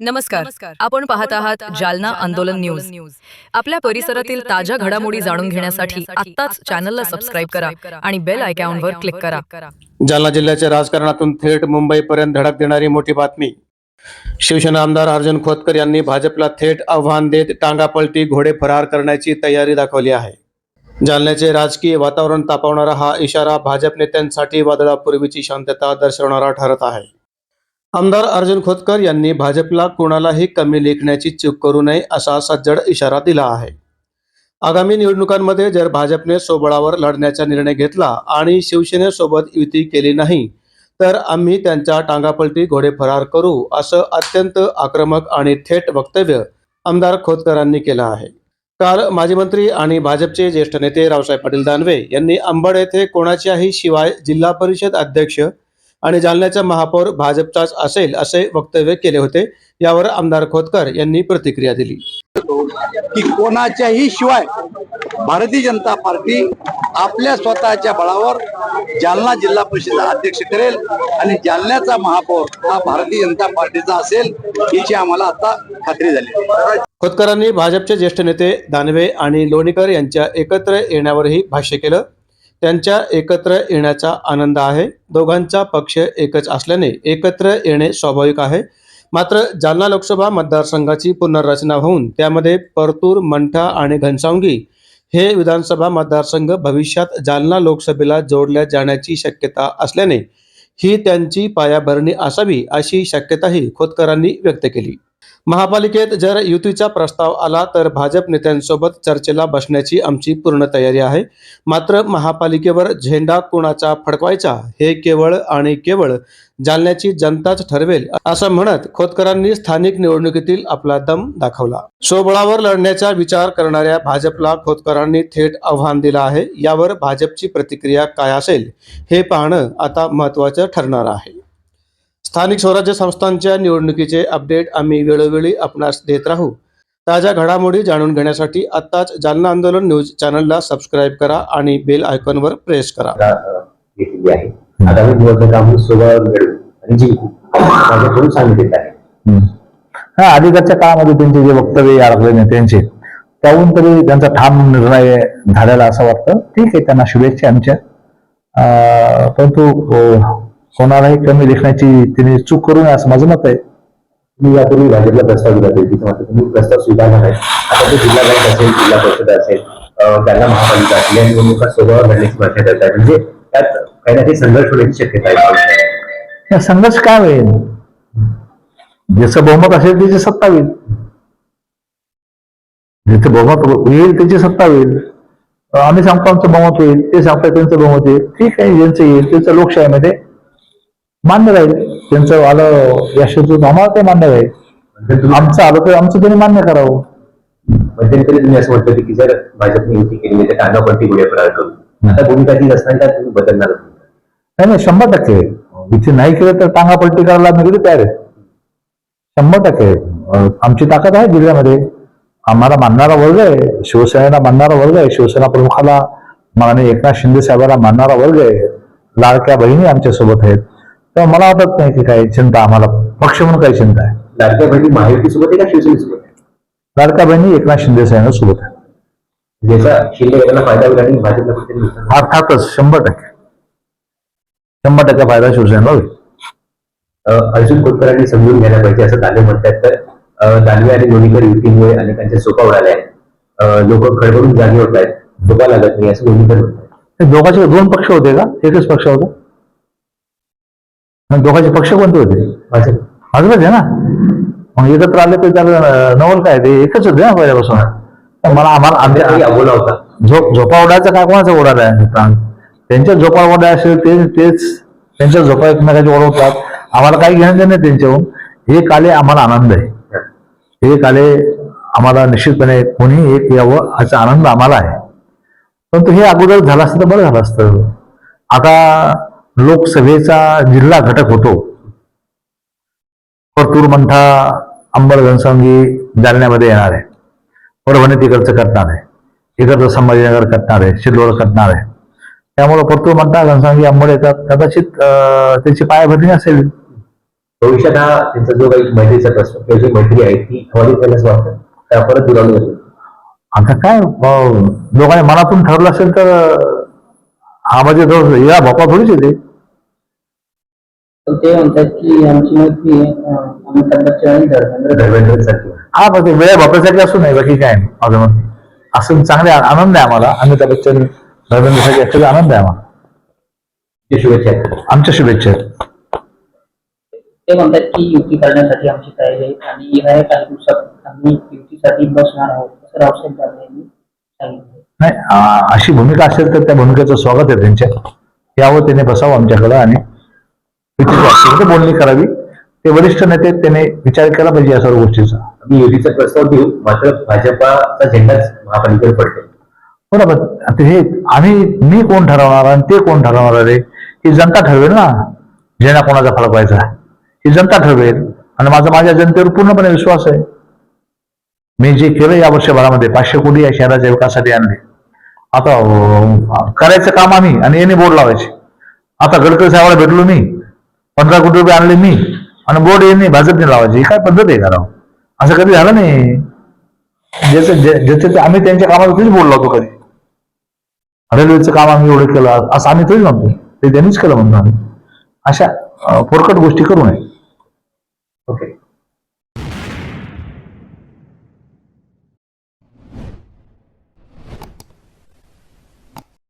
नमस्कार. आपण पाहत आहात जालना आंदोलन न्यूज. आपल्या परिसरातील ताज्या घडामोडी जाणून घेण्यासाठी आत्ताच चॅनलला सबस्क्राईब करा आणि बेल आयकॉनवर क्लिक करा. जालना जिल्ह्याच्या राजकारणातून थेट मुंबईपर्यंत धडक देणारी मोठी बातमी. शिवसेना आमदार अर्जुन खोतकर यांनी भाजपला थेट आव्हान देत टांगापलटी घोडे फरार करण्याची तयारी दाखवली आहे. जालन्याचे राजकीय वातावरण तापवणारा हा इशारा भाजप नेत्यांसाठी वादळापूर्वीची शांतता दर्शवणारा ठरत आहे. आमदार अर्जुन खोतकर यांनी भाजपला कोणालाही कमी लेखण्याची चूक करू नये असा सज्जड इशारा दिला आहे. आगामी निवडणुकांमध्ये जर भाजपने सोबळावर लढण्याचा निर्णय घेतला आणि शिवसेनेसोबत युती केली नाही तर आम्ही त्यांच्या टांगापलटी घोडे फरार करू असं अत्यंत आक्रमक आणि थेट वक्तव्य आमदार खोतकरांनी केलं आहे. काल माजी मंत्री आणि भाजपचे ज्येष्ठ नेते रावसाहेब पाटील दानवे यांनी अंबड येथे कोणाच्याही शिवाय जिल्हा परिषद अध्यक्ष आणि जालन्याचा महापौर भाजपचाच असेल असे वक्तव्य केले होते. यावर आमदार खोतकर यांनी प्रतिक्रिया दिली. की कोणाच्याही शिवाय भारतीय जनता पार्टी आपल्या स्वतःच्या बळावर जालना जिल्हा परिषद अध्यक्ष करेल आणि जालन्याचा महापौर हा भारतीय जनता पार्टीचा असेल याची आम्हाला आता खात्री झाली. खोतकरांनी भाजपचे ज्येष्ठ नेते दानवे आणि लोणीकर यांच्या एकत्र येण्यावरही भाष्य केलं. त्यांच्या एकत्र येण्याचा आनंद आहे. दोघांचा पक्ष एकच असल्याने एकत्र येणे स्वाभाविक आहे. मात्र जालना लोकसभा मतदारसंघाची पुनर्रचना होऊन त्यामध्ये परतूर मंठा आणि घनसावंगी हे विधानसभा मतदारसंघ भविष्यात जालना लोकसभेला जोडल्या जाण्याची शक्यता असल्याने ही त्यांची पायाभरणी असावी अशी शक्यताही खोतकरांनी व्यक्त केली. महापालिकेत जर युतीचा प्रस्ताव आला तर भाजप नेत्यांसोबत चर्चेला बसण्याची आमची पूर्ण तयारी आहे. मात्र महापालिकेवर झेंडा कोणाचा फडकवायचा हे केवळ आणि केवळ जालन्याची जनताच ठरवेल असं म्हणत खोतकरांनी स्थानिक निवडणुकीतील आपला दम दाखवला. सोबळावर लढण्याचा विचार करणाऱ्या भाजपला खोतकरांनी थेट आव्हान दिलं आहे. यावर भाजपची प्रतिक्रिया काय असेल हे पाहणं आता महत्त्वाचं ठरणार आहे. स्थानिक स्वराज्य संस्थांच्या निवडणुकीचे अपडेट आम्ही वेळोवेळी आपणास देत राहू. ताज्या घडामोडी जाणून घेण्यासाठी आत्ताच जालना आंदोलन न्यूज चॅनलला सबस्क्राईब करा आणि बेल आयकॉनवर प्रेस करा. घेतलेली आहे. आगामी निवडणूक आम्ही सोबत लढू आणि जिंकू माझ्याकडून सांगितलेलं आहे हा अलीकडच्या काळामध्ये त्यांचे जे वक्तव्य अडकले नेत्यांचे त्याहून तरी त्यांचा ठाम निर्णय झालेला असं वाटतं. ठीक आहे त्यांना शुभेच्छा आमच्या. परंतु कोणालाही कमी लेखण्याची त्यांनी चूक करू नये असं माझं मत आहे. मी यापूर्वी भाजपला प्रस्ताव दिला तिथे मात्र तुम्ही प्रस्ताव स्वीकारला नाही आता ते जिल्हा बँक असेल जिल्हा परिषद असेल जालना महापालिका असेल या निवडणुका सोबत लढण्याची भाषा करत आहे. म्हणजे त्यात काही ना काही संघर्ष होण्याची शक्यता आहे. संघर्ष काय होईल? ज्याचं बहुमत असेल त्याची सत्ता होईल. जिथे बहुमत येईल त्याची सत्ता होईल. आम्ही सांगतो आमचं बहुमत होईल ते सांगतात त्यांचं बहुमत येईल ठीक आहे ज्यांचं येईल त्यांचं लोकशाहीमध्ये मान्य राहील. त्यांचं आलं यशाचं आम्हाला ते मान्य राहील. म्हणजे आमचं आलं तर आमचं त्यांनी मान्य करावं. मध्यंतरी तुम्ही असं म्हटलं की जर भाजपने युती केली तर टांगापट्टी गुढे फरार करू आता भूमिका ती त्यात तुम्ही बदलणार नाही नाही शंभर टक्के. इथे नाही केलं तर टांगा पलटी करायला कधी तयार आहे शंभर टक्के. आमची ताकद आहे जिल्ह्यामध्ये. आम्हाला मानणारा वर्ग आहे. शिवसेनेला मानणारा वर्ग आहे. शिवसेना प्रमुखाला माननीय एकनाथ शिंदे साहेबांना मानणारा वर्ग आहे. लाडक्या बहिणी आमच्यासोबत आहेत. तेव्हा मला वाटत नाही की काही चिंता आम्हाला. पक्ष म्हणून काही चिंता आहे. लाडक्या बहिणी महायुती सोबत आहे का शिवसेनेसोबत लाडक्या बहिणी एकनाथ शिंदे साहेबांसोबत आहे. ज्याचा शिंदे फायदा होईल आणि भाजपला नुकसान. अर्थातच शंभर टक्के. शंभर टक्के फायदा शिवसेनेला होईल. अं, अर्जुन खोतकरांनी समजून घ्यायला पाहिजे असं दानवे म्हणतात तर अं, दानवे आणि लोणीकर युतीमुळे अनेकांच्या झोपा उडाल्या आहेत. लोक खडबडून जागे होत आहेत. झोपा लागत नाही असं लोणीकर म्हणतात. हे दोघांचे दोन पक्ष होते का? एकच पक्ष होता? आणि दोघांचे पक्ष कोणते होते? भाजप भाजपच आहे ना? मग एकत्र आले तर त्याला नवल काय ते? एकच होते ना पहिल्यापासून. तर मला आम्हाला अबोला होता. झोप झोपा उडायचा काय कोणाचा उडाला आहे? प्राण त्यांच्या झोपा उडाय असेल ते तेच त्यांच्या झोपा एकमेकाच्या ओढवतात. आम्हाला काही घेणं देणं नाही त्यांच्याहून. एक आले आम्हाला आनंद आहे. एक आले आम्हाला निश्चितपणे कोणी एक यावं याचा आनंद आम्हाला आहे. परंतु हे अगोदर झालं असतं तर बरं झालं असतं. आता लोकसभेचा जिल्हा घटक होतो. परतूर मंठा अंबड घनसावंगी जालन्यामध्ये येणार आहे. परभणी तिकडचं करणार आहे. इकडचं संभाजीनगर करणार आहे. शिल्लोड करणार आहे. त्यामुळे परतूर मंठा घनसावंगी अंबड येतात कदाचित त्याची पायाभरणी असेल. भविष्यात हा त्यांचा जो काही मैत्रीचा प्रश्न किंवा जी मैत्री आहे ती हवाली करायला असं वाटतं. त्या परत दुरावली आता काय लोकांनी मनातून ठरलं असेल तर हा म्हणजे जो या भोपा थोडीच येते. ते म्हणतात की आमची मैत्री अं, आणि धर्मेंद्र हा ते वेळ भोपासाठी असू नाही बाकी काय नाही माझं मत. असं चांगले आनंद आहे आम्हाला. अमिताभ बच्चन धर्मेंद्रसाठी ऍक्च्युली आनंद आहे आम्हाला. ते शुभेच्छा. आहेत. आमच्या शुभेच्छा. आहेत ते म्हणतात की युती करण्यासाठी आमची तयारी आहे आणि येणाऱ्या काही दिवसात आम्ही युतीसाठी बसणार आहोत असं रावसाहेब दानवे यांनी सांगितलं. नाही अशी भूमिका असेल तर त्या भूमिकेचं स्वागत आहे त्यांच्या. यावं त्याने बसावं आमच्याकडं आणि बोलणी करावी. ते वरिष्ठ नेते त्याने विचार केला पाहिजे या सर्व गोष्टीचा. आम्ही युतीचा प्रस्ताव देऊ मात्र भाजपाचा झेंडाच महापालिकेवर पडतो. बरोबर आता हे आम्ही मी कोण ठरवणार आणि ते कोण ठरवणार आहे? ही जनता ठरवेल ना जेना कोणाचा फरक व्हायचा. ही जनता ठरवेल. आणि माझा माझ्या जनतेवर पूर्णपणे विश्वास आहे. मी जे केलं या वर्षभरामध्ये पाचशे कोटी या शहराच्या विकासासाठी आणले. आता करायचं काम आम्ही आणि यांनी बोर्ड लावायचे. आता गडकरी साहेबाला भेटलो मी पंधरा कोटी रुपये आणले मी आणि बोर्ड यांनी भाजपने लावायचे. ही काय पद्धत आहे करावं असं कधी झालं नाही. ज्याचं ज्याचं ते- आम्ही त्यांच्या कामाला कधीच बोर्ड लावतो कधी. रेल्वेचं काम आम्ही एवढं केलं असं आम्ही तरी म्हणतो. ते त्यांनीच केलं म्हणतो आम्ही. अशा फोरकट गोष्टी करू नये. ओके.